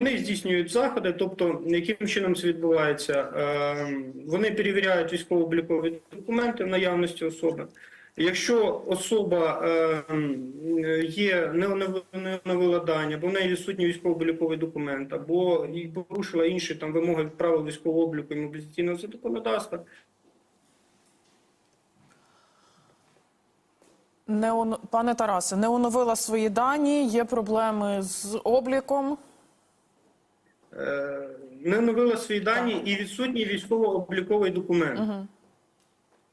Вони здійснюють заходи, тобто яким чином це відбувається? Е, Вони перевіряють військово-облікові документи наявності особи. Якщо особа е, є не оновила дані, або в неї відсутній військово-обліковий документ, або і порушила інші там вимоги правил військового обліку і мобілізаційного законодавства, Не он... Пане Тарасе, не оновила свої дані, є проблеми з обліком. Не оновила свої дані і відсутній військово-обліковий документ.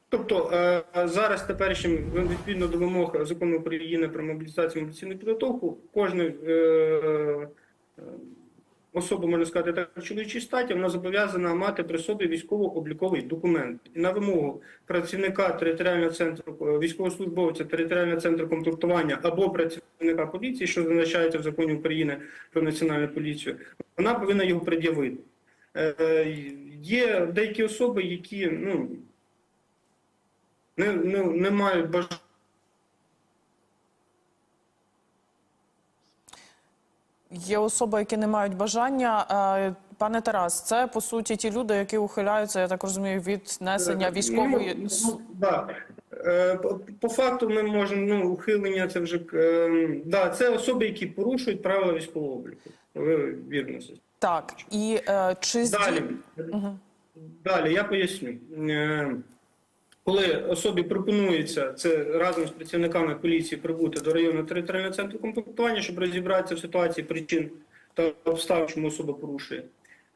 Тобто е, зараз теперішнім відповідно до вимог закону України про мобілізацію мобілізаційну підготовку, кожна е, е, особа, можна сказати, так в чоловічій статі, вона зобов'язана мати при собі військово-обліковий документ. І на вимогу працівника територіального центру військовослужбовця територіального центру комплектування або працівника поліції, що зазначається в законі України про національну поліцію, вона повинна його пред'явити. Е, Є деякі особи, які ну не, не, не мають бажання. Є особи, які не мають бажання. Е, Пане Тарас, це по суті ті люди, які ухиляються, я так розумію, від несення військової Ну, ну, да. Е, по, факту ми можемо ну, ухилення. Це вже е, да, це особи, які порушують правила військового обліку. Ви вірно це. так. І е, чи Далі, далі я поясню. Е, Коли особі пропонується це разом з працівниками поліції прибути до районного територіального центру комплектування, щоб розібратися в ситуації причин та обставин, чому особа порушує.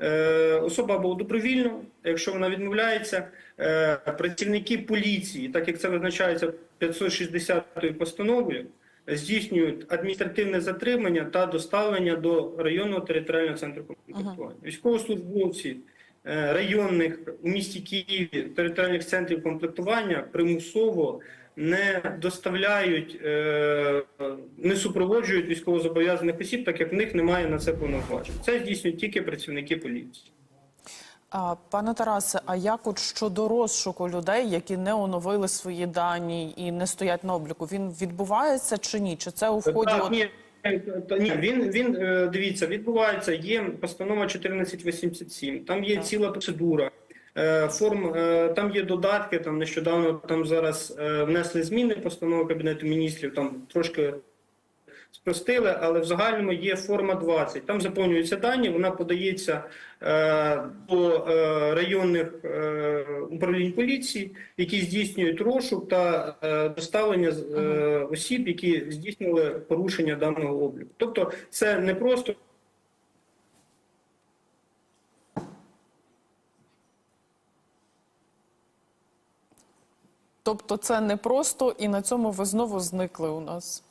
Е, Особа або добровільно, якщо вона відмовляється, е, працівники поліції, так як це визначається 560 постановою, здійснюють адміністративне затримання та доставлення до районного територіального центру комплектування. Військовослужбовці е, районних у місті Києві територіальних центрів комплектування примусово не доставляють, е, не супроводжують військовозобов'язаних осіб, так як в них немає на це повноважень. Це здійснюють тільки працівники поліції. А, Пане Тарасе, а як от щодо розшуку людей, які не оновили свої дані і не стоять на обліку, він відбувається чи ні? Чи це у вході? Так, от- ні, ні, він він е, дивіться, відбувається. Є постанова 1487, Там є ціла процедура. е, Форм е, там є додатки. Там нещодавно там зараз внесли зміни постанови кабінету міністрів. Там трошки спростили, але в загальному є форма 20. Там заповнюються дані. Вона подається е, до е, районних е, управлінь поліції, які здійснюють розшук та е, доставлення е, осіб, які здійснили порушення даного обліку. Тобто, це не просто. Тобто це не просто, і на цьому ви знову зникли у нас.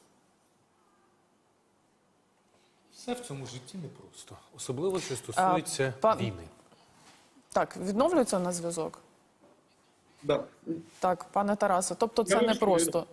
Все в цьому житті непросто, особливо що стосується пан- війни. Так, відновлюється на зв'язок? Да. Так, пане Тарасе, тобто це Я не розумію. просто.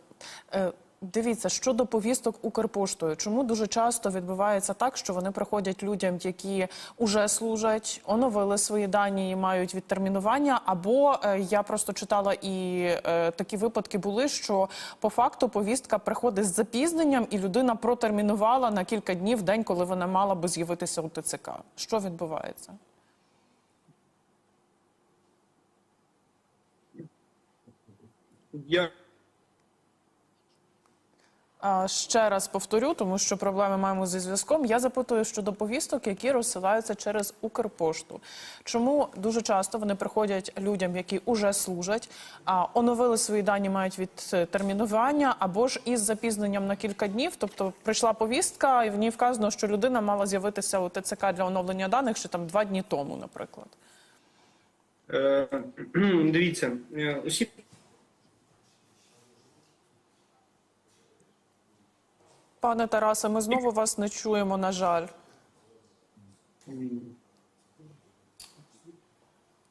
Е, Дивіться, щодо повісток Укрпоштою, чому дуже часто відбувається так, що вони приходять людям, які уже служать, оновили свої дані і мають відтермінування. Або е, я просто читала і е, такі випадки були, що по факту повістка приходить з запізненням, і людина протермінувала на кілька днів день, коли вона мала би з'явитися у ТЦК. Що відбувається? Я Ще раз повторю, тому що проблеми маємо зі зв'язком. Я запитую щодо повісток, які розсилаються через Укрпошту. Чому дуже часто вони приходять людям, які уже служать, оновили свої дані, мають відтермінування, або ж із запізненням на кілька днів. Тобто прийшла повістка, і в ній вказано, що людина мала з'явитися у ТЦК для оновлення даних ще там два дні тому, наприклад. е, дивіться, е, Пане Тарасе, ми знову вас не чуємо, на жаль.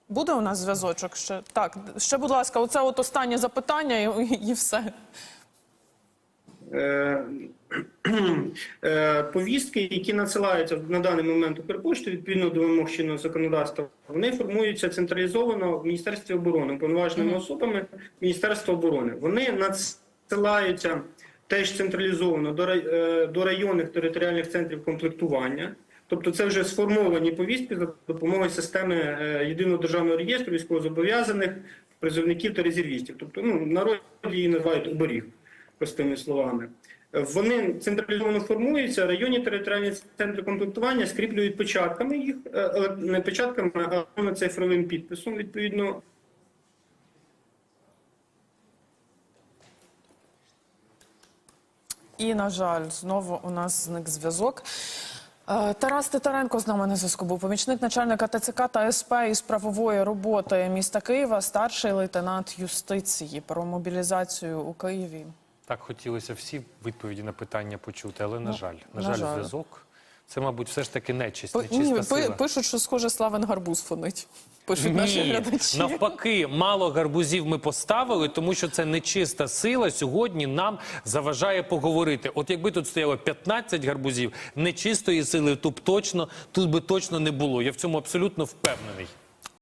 Буде у нас зв'язочок ще? Так, ще, будь ласка, оце от останнє запитання і, і все. Е, е, повістки, які надсилаються на даний момент Укрпошти, відповідно до вимог чинного законодавства, вони формуються централізовано в Міністерстві оборони уповноваженими особами Міністерства оборони. Вони надсилаються теж централізовано е, до районних територіальних центрів комплектування. Тобто це вже сформовані повістки за допомогою системи е, єдиного державного реєстру військовозобов'язаних призовників та резервістів. Тобто, ну народі її називають оберіг, простими словами. Вони централізовано формуються, районні територіальні центри комплектування скріплюють початками їх, е, не початками, а цифровим підписом. Відповідно, І, на жаль, знову у нас зник зв'язок. Е, Тарас Титаренко з нами на зв'язку був помічник начальника ТЦК та СП із правової роботи міста Києва, старший лейтенант юстиції про мобілізацію у Києві. Так хотілося всі відповіді на питання почути, але на Ну, жаль, на, жаль. зв'язок. Це, мабуть, все ж таки нечисть, нечиста ні, пи- пишуть, що схоже Славен Гарбуз фонить. Пишуть наші Ні, глядачі. навпаки, мало гарбузів ми поставили, тому що це нечиста сила сьогодні нам заважає поговорити. От якби тут стояло 15 гарбузів, нечистої сили тут точно тут би точно не було. Я в цьому абсолютно впевнений.